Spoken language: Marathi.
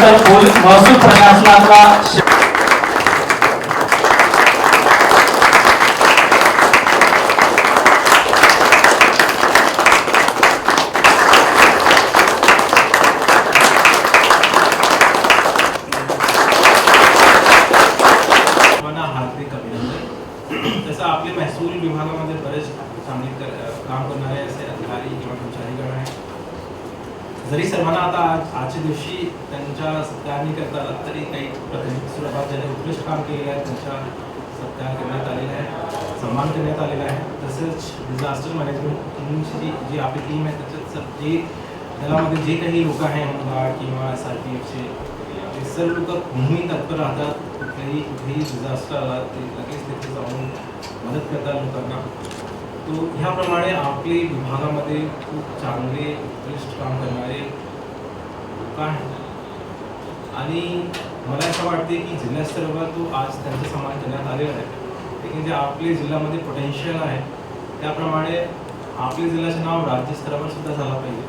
त्यानंतर पोलीस महसूल प्रशासनाचा आपले महसूल विभागामध्ये बरेच काम करणारे असे अधिकारी किंवा कर्मचारीगण आहेत जरी सर्वांना आता आज आजच्या दिवशी त्यांच्या सत्याने करता आला तरी काही स्वरूपात ज्यांनी उत्कृष्ट काम केलेलं आहे. त्यांच्या सत्कार करण्यात आलेला आहे सन्मान करण्यात आलेला आहे. तसेच डिझास्टर मॅनेजमेंट टीमची जी जी आपली टीम आहे त्याच्यात सर जे दलामध्ये जे काही लोक आहे होमगार्ड किंवा एस आर पी एफचे ते सर्व लोक नेहमी तत्पर राहतात. कुठल्याही कुठेही डिझास्टर आला ते लगेच तिथे जाऊन मदत करतात लोकांना. तो ह्याप्रमाणे आपले विभागामध्ये खूप चांगले उत्कृष्ट काम करणारे लोक आहेत. आणि मला असं वाटते की जिल्हास्तरावर तो आज त्यांचा सन्मान करण्यात आलेला आहे. लेकिन जे आपले जिल्ह्यामध्ये पोटेन्शियल आहे त्याप्रमाणे आपले जिल्ह्याचं नाव राज्यस्तरावर सुद्धा झालं पाहिजे.